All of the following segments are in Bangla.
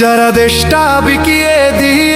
যারা দেশটা বিকিয়ে দিয়ে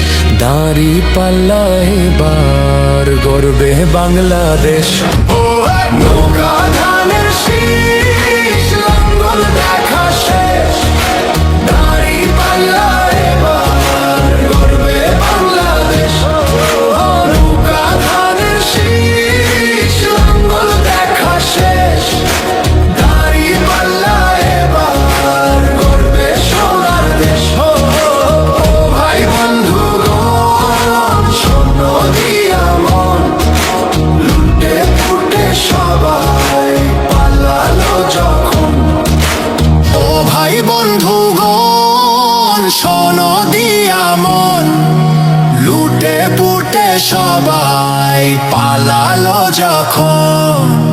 দাঁড়ি পাল্লা এবার গর্বে বাংলাদেশ। নৌকা পুটে সবাই পালালো যখন।